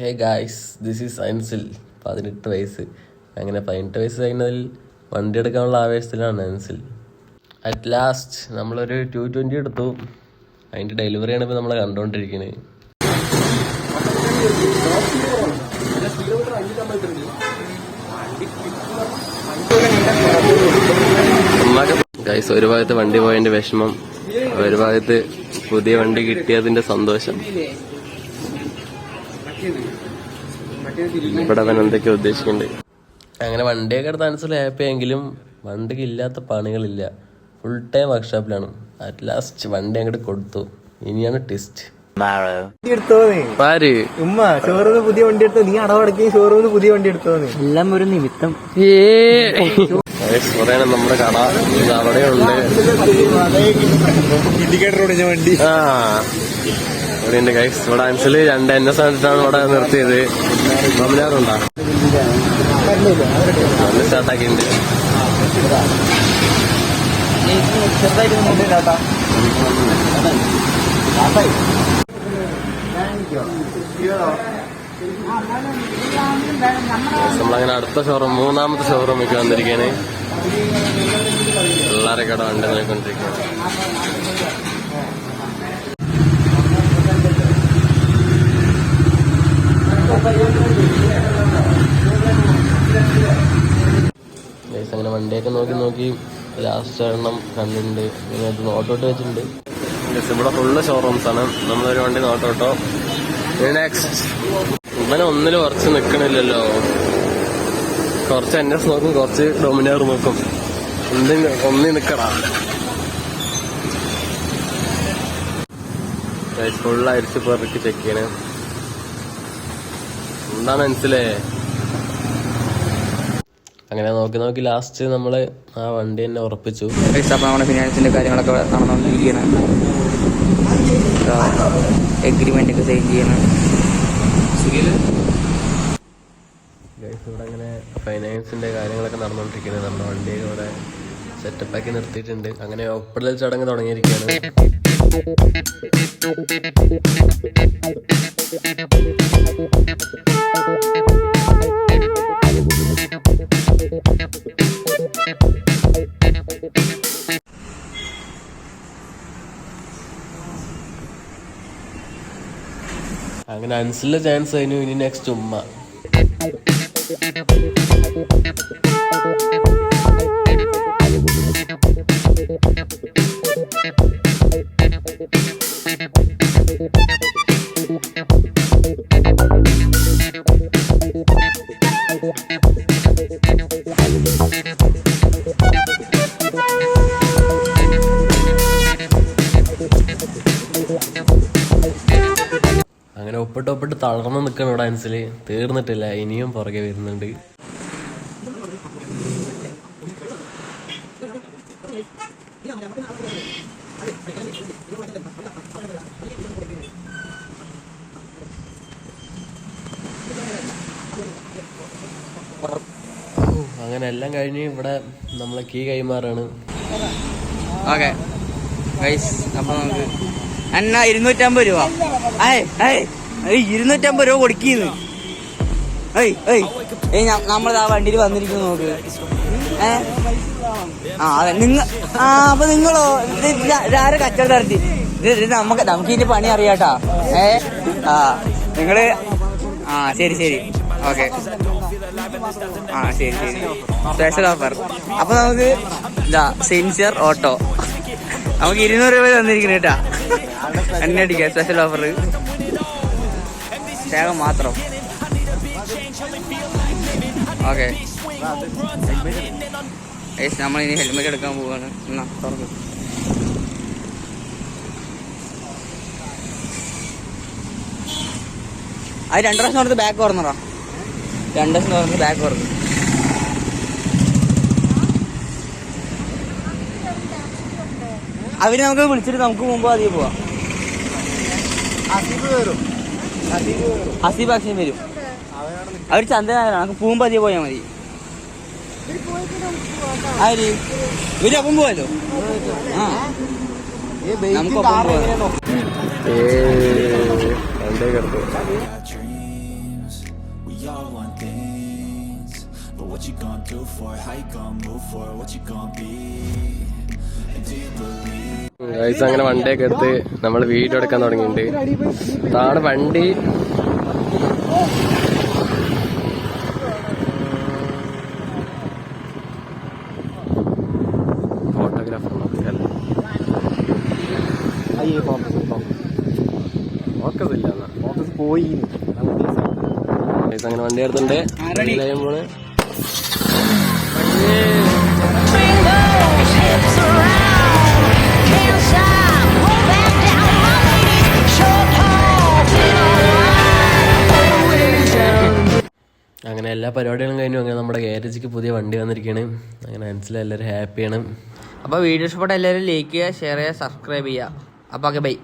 Hey guys this is Ansil പതിനെട്ട് വയസ്സ്. അങ്ങനെ പതിനെട്ട് വയസ്സ് കഴിഞ്ഞതിൽ വണ്ടി എടുക്കാനുള്ള ആവേശത്തിലാണ് അൻസിൽ. അറ്റ് ലാസ്റ്റ് നമ്മളൊരു ടു ട്വന്റി എടുത്തു. അതിന്റെ ഡെലിവറിയാണ് ഇപ്പോൾ നമ്മൾ കണ്ടുകൊണ്ടിരിക്കുന്നത് ഗൈസ് ഒരു ഭാഗത്ത് വണ്ടി പോയതിന്റെ വിഷമം ഒരു ഭാഗത്ത് പുതിയ വണ്ടി കിട്ടിയതിന്റെ സന്തോഷം. ഇവിടെ അവൻ എന്തൊക്കെ ഉദ്ദേശിക്കുന്നുണ്ട് അങ്ങനെ വണ്ടിയൊക്കെ എടുത്ത് മനസ്സിൽ ഹാപ്പി ആയെങ്കിലും വണ്ടിക്ക് ഇല്ലാത്ത പണികളില്ല. ഫുൾ ടൈം വർക്ക്ഷോപ്പിലാണ് അറ്റ് ലാസ്റ്റ് വണ്ടി അങ്ങോട്ട് കൊടുത്തു. ഇനിയാണ് ടെസ്റ്റ് ഉമ്മ ഷോറൂമിൽ പുതിയ വണ്ടി എടുത്തോ നീ അടവടക്കി ഷോറൂമിൽ പുതിയ വണ്ടി എടുത്തോന്ന് എല്ലാം ഒരു നിമിത്തം. പറയണം നമ്മുടെ കട അവിടെയുണ്ട്. വണ്ടി. ആ. ഇവിടെയുണ്ട് ഗൈസ് ഇവിടെ അൻസിൽ രണ്ട് എൻ എസ് ആണ് ഇവിടെ നിർത്തിയത്. മമിനാറുണ്ടോ നല്ല സ്റ്റാർട്ടാക്കിയിട്ടുണ്ട് നമ്മളങ്ങനെ അടുത്ത ഷോറൂം മൂന്നാമത്തെ ഷോറൂമിലേക്ക് വന്നിരിക്കുകയാണ് എല്ലാവരും കട വണ്ടി നോക്കിക്കൊണ്ടിരിക്കുകയാണ് Guys, അങ്ങനെ വണ്ടിയൊക്കെ നോക്കി നോക്കി ലാസ്റ്റ് എണ്ണം കണ്ടിട്ടുണ്ട്. ഇതിനകത്ത് നോട്ടോട്ട് വെച്ചിട്ടുണ്ട്. ഇവിടെ ഫുള്ള് ഷോറൂംസ് ആണ്. നമ്മളൊരു വണ്ടി നോട്ടോട്ടോ. നെക്സ്റ്റ് ഇവനെ ഒന്നിലും കുറച്ച് നിക്കണില്ലല്ലോ. കുറച്ച് എൻ എസ് നോക്കും കുറച്ച് ഡൊമിനാർ നോക്കും. എന്തിന് ഒന്നി നിക്കടാ. ഫുൾ അരിച്ച് പെറുക്കി ചെക്ക് ചെയ്യണേ. എന്താണ് മനസ്സിലേ? അങ്ങനെ നോക്കി നോക്കി ലാസ്റ്റ് നമ്മൾ ആ വണ്ടി തന്നെ ഉറപ്പിച്ചു. ഫിനാൻസിന്റെ കാര്യങ്ങളൊക്കെ നടന്നുകൊണ്ടിരിക്കുകയാണ്. എഗ്രിമെന്റ് ഒക്കെ സൈൻ ചെയ്യണം. ഇവിടെ അങ്ങനെ ഫൈനാൻസിന്റെ കാര്യങ്ങളൊക്കെ നടന്നുകൊണ്ടിരിക്കുന്നത് നമ്മുടെ വണ്ടി ഇവിടെ സെറ്റപ്പ് ആക്കി നിർത്തിയിട്ടുണ്ട്. അങ്ങനെ ഒപ്പിടൽ ചടങ്ങ് തുടങ്ങിയിരിക്കുകയാണ്. അങ്ങനെ അൻസിലെ ചാൻസ് കഴിഞ്ഞു. ഇനി നെക്സ്റ്റ് ഉമ്മ. Thank you. ഒപ്പിട്ട് ഒപ്പിട്ട് തളർന്ന് നിൽക്കണം ഇവിടെ അൻസിൽ തീർന്നിട്ടില്ല ഇനിയും പുറകെ വരുന്നുണ്ട്. അങ്ങനെ എല്ലാം കഴിഞ്ഞ് ഇവിടെ നമ്മളെ കീ കൈമാറാണ്. അപ്പോൾ നമുക്ക് അന്ന ഇരുന്നൂറ്റമ്പത് രൂപ. ഏയ് ഏയ് ഏയ് ഇരുന്നൂറ്റമ്പത് രൂപ കൊടുക്കുന്നു. ഏയ് ഏയ് ഏയ് നമ്മൾ ആ വണ്ടിയിൽ വന്നിരിക്കുന്നു നോക്ക്. ആ അതെ നിങ്ങ ആ അപ്പൊ നിങ്ങളോ? ആരെ കച്ചവടം ഇത് നമുക്ക് നമുക്ക് ഇതിന്റെ പണി അറിയാട്ടാ. ഏ? ആ നിങ്ങൾ ആ ശരി ശരി. ഓക്കെ. ആ ശരി ശരി. സ്പെഷ്യൽ ഓഫർ അപ്പൊ നമുക്ക് ഇതാ സെൻസിയർ ഓട്ടോ നമുക്ക് ഇരുന്നൂറ് രൂപ തന്നിരിക്കുന്നു കേട്ടാ എണ്ണ അടിക്കാം സ്പെഷ്യൽ ഓഫർ ശേഖം മാത്രം ഓക്കെ നമ്മൾ ഇനി ഹെൽമെറ്റ് എടുക്കാൻ പോവാണ് എന്നാ തുറക്കും അത് രണ്ടു പ്രാവശ്യം തുറന്ന് ബാക്ക് തുറന്നടാ രണ്ടു പ്രാവശ്യം തുറന്ന് ബാക്ക് തുറന്നു അവർ നമുക്ക് വിളിച്ചിട്ട് നമുക്ക് മുമ്പ് അധികം പോവാം. അസീബ് വരും. ഹസീബ് അക്ഷയം വരും. അവർ ചന്ദനാണ് നമുക്ക് പൂമ്പ് അധികം പോയാൽ മതി. ആര്? ഇവർ അപ്പം പോവല്ലോ ആ. നമുക്ക് ഒപ്പം നമുക്ക് പോവാം. But what you gonna do for it? How you gonna move for it? What you gonna be? And do you believe? Guys അങ്ങനെ വണ്ടിയൊക്കെ എടുത്ത് നമ്മൾ വീഡിയോ എടുക്കാൻ തുടങ്ങിയിട്ടുണ്ട്. ഇതാണ് വണ്ടി. ഫോട്ടോഗ്രാഫർ അയ്യേ ഫോക്കസ് ഇല്ല ഫോക്കസ് പോയി. അങ്ങനെ വണ്ടി എടുത്തിട്ടുണ്ട്. അങ്ങനെ എല്ലാ പരിപാടികളും കഴിഞ്ഞു. അങ്ങനെ നമ്മുടെ ഗാരേജിക്ക് പുതിയ വണ്ടി വന്നിരിക്കുകയാണ് അങ്ങനെ മനസ്സിലായി എല്ലാവരും ഹാപ്പിയാണ് അപ്പോൾ വീഡിയോ ഇഷ്ടപ്പെട്ട എല്ലാവരും ലൈക്ക് ചെയ്യുക ഷെയർ ചെയ്യുക സബ്സ്ക്രൈബ് ചെയ്യുക. അപ്പോൾ ഓക്കെ ബൈ